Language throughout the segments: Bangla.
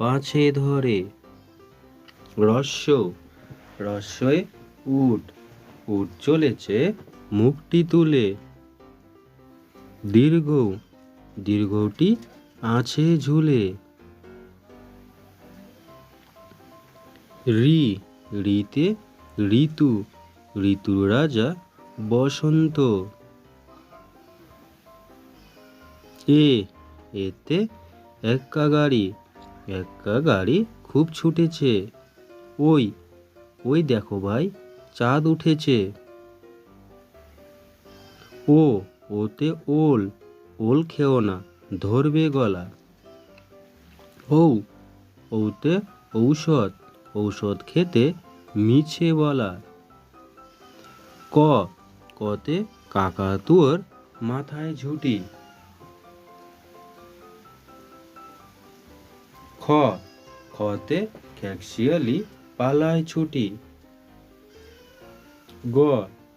পাছে ধরে। রস্য রস্যয়ে উট উট চলেছে মুখটি তুলে। দীর্ঘ, দীর্ঘটি আছে ঝুলে। রি, রিতে ঋতু, ঋতুর রাজা বসন্ত। এ, এতে এক্কা গাড়ি এক্কা গাড়ি খুব ছুটেছে। ওই ওই দেখো ভাই, চাঁদ উঠেছে। ও, ওতে ওল ওল খেও না, ধরবে গলা। ঔ ওতে ঔষধ ঔষধ খেতে মিছে বলা। ক, কতে কাকাতুয়ার মাথায় ঝুঁটি। খ, খতে খ্যাকশিয়ালি পালায় ছুটি। গ,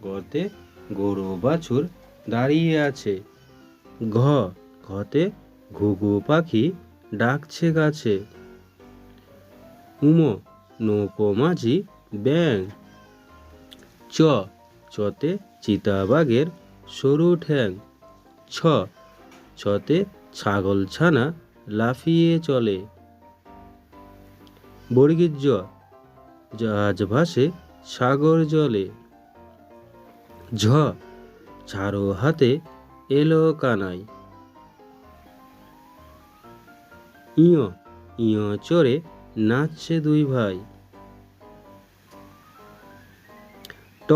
গতে গরু বাছুর দাঁড়িয়ে আছে। ঘ, ঘতে ঘুঘু পাখি ডাকছে গাছে। উম, নৌকো মাঝি ব্যাং। চ, চতে চিতাবাঘের সরু ঠ্যাং। ছ, ছতে ছাগল ছানা লাফিয়ে চলে। বর্গীর জ জাহাজ ভাসে সাগর জলে। ঝ ঝাড়ো হাতে এলো কানাই। ইয় ইয় চড়ে নাচছে দুই ভাই। ট,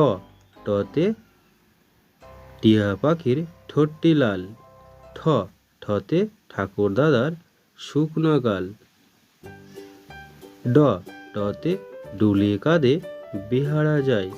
টতে টিয়া পাখির ঠোঁটটি লাল। ঠ, ঠতে ঠাকুর দাদার শুকনো গাল। ড ডতে ডুলে কাঁদে বেহারা যায়।